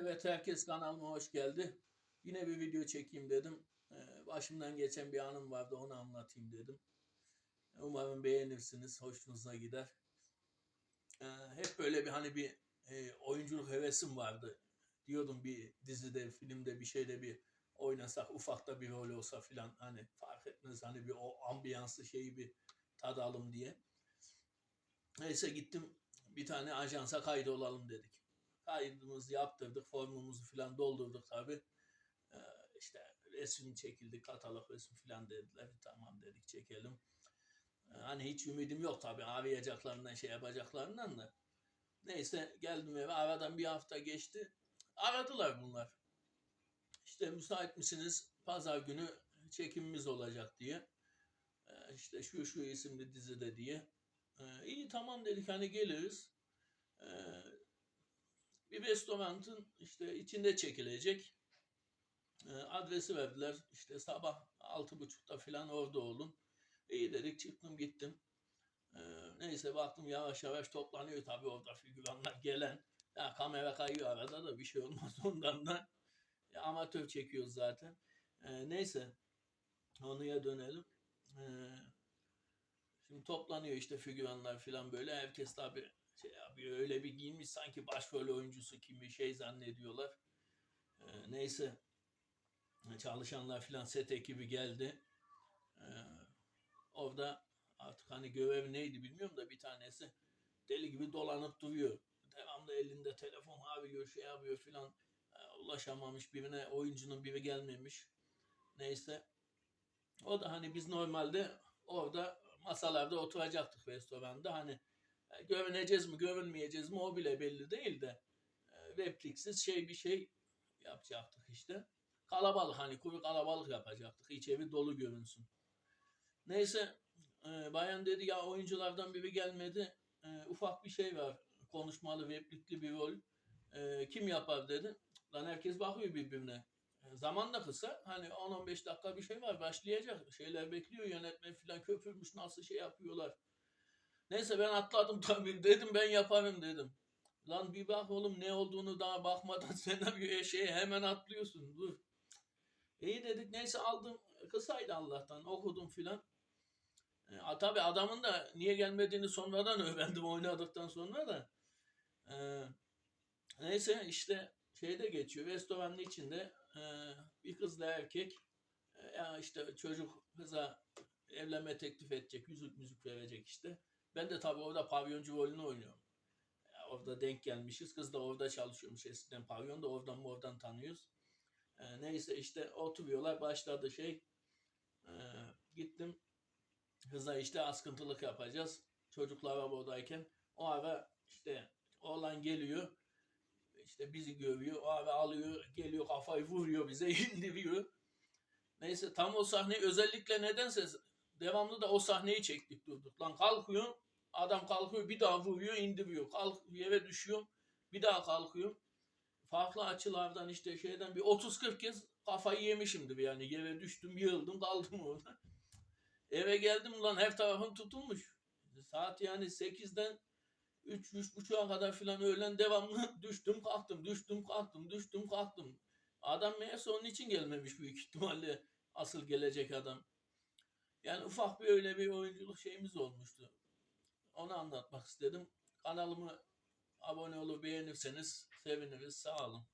Evet herkes kanalıma hoş geldi. Yine bir video çekeyim dedim. Ee, Başımdan geçen bir anım vardı onu anlatayım dedim. Umarım beğenirsiniz, hoşunuza gider. Ee, Hep böyle bir hani bir e, oyunculuk hevesim vardı. Diyordum bir dizide, filmde bir şeyde bir oynasak, ufakta bir rol olsa filan hani fark etmez hani bir o ambiyansı şeyi bir tadalım diye. Neyse gittim bir tane ajansa kaydolalım dedik kaydımızı yaptırdık, formumuzu falan doldurduk tabi. Ee, işte resim çekildi, katalog resim falan dediler. Tamam dedik çekelim. Ee, hani hiç ümidim yok tabi arayacaklarından şey yapacaklarından da. Neyse geldim eve aradan bir hafta geçti. Aradılar bunlar. İşte müsait misiniz? Pazar günü çekimimiz olacak diye. Ee, işte şu şu isimli dizide diye. Ee, iyi tamam dedik hani geliriz. Ee, bir restoranın işte içinde çekilecek. E, adresi verdiler. İşte sabah altı buçukta falan orada olun. İyi dedik çıktım gittim. E, neyse baktım yavaş yavaş toplanıyor tabii orada figüranlar gelen. Ya kamera kayıyor arada da bir şey olmaz ondan da. Ya, amatör çekiyoruz zaten. E, neyse konuya dönelim. E, şimdi toplanıyor işte figüranlar falan böyle. Herkes tabii şey yapıyor öyle bir giyinmiş sanki başrol oyuncusu gibi şey zannediyorlar. Ee, neyse çalışanlar filan set ekibi geldi. Ee, orada artık hani görev neydi bilmiyorum da bir tanesi deli gibi dolanıp duruyor. Devamlı elinde telefon arıyor şey yapıyor filan. Ee, ulaşamamış birine oyuncunun biri gelmemiş. Neyse. O da hani biz normalde orada masalarda oturacaktık restoranda. Hani görüneceğiz mi görünmeyeceğiz mi o bile belli değil de e, repliksiz şey bir şey yapacaktık işte. Kalabalık hani kuru kalabalık yapacaktık. İç evi dolu görünsün. Neyse e, bayan dedi ya oyunculardan biri gelmedi. E, ufak bir şey var. Konuşmalı replikli bir rol. Kim yapar dedi. Lan herkes bakıyor birbirine. Zaman da kısa. Hani 10-15 dakika bir şey var. Başlayacak. Şeyler bekliyor. Yönetmen falan köpürmüş. Nasıl şey yapıyorlar. Neyse ben atladım tabii dedim ben yaparım dedim. Lan bir bak oğlum ne olduğunu daha bakmadan senaryoya şey hemen atlıyorsun dur. İyi dedik neyse aldım kısaydı Allah'tan okudum filan. E, tabi adamın da niye gelmediğini sonradan öğrendim oynadıktan sonra da. E, neyse işte şeyde geçiyor restoranın içinde e, bir kızla erkek e, ya işte çocuk kıza evlenme teklif edecek yüzük müzik verecek işte. Ben de tabii orada pavyoncu rolünü oynuyorum. Orada denk gelmişiz. Kız da orada çalışıyormuş eskiden pavyonda. Oradan mı oradan tanıyoruz. Ee, neyse işte oturuyorlar. Başladı şey. Ee, gittim. Kıza işte askıntılık yapacağız. Çocuklar oradayken. O ara işte oğlan geliyor. İşte bizi görüyor. O ara alıyor. Geliyor kafayı vuruyor bize. indiriyor. Neyse tam o sahne özellikle nedense devamlı da o sahneyi çektik durduk. Lan kalkıyor, adam kalkıyor bir daha vuruyor indiriyor. Kalk yere düşüyor bir daha kalkıyor. Farklı açılardan işte şeyden bir 30-40 kez kafayı yemişimdir yani yere düştüm yığıldım kaldım orada. Eve geldim lan her tarafım tutulmuş. Saat yani 8'den 3 üç buçuğa kadar filan öğlen devamlı düştüm kalktım düştüm kalktım düştüm kalktım. Adam meğerse onun için gelmemiş büyük ihtimalle asıl gelecek adam. Yani ufak bir öyle bir oyunculuk şeyimiz olmuştu. Onu anlatmak istedim. Kanalımı abone olup beğenirseniz seviniriz. Sağ olun.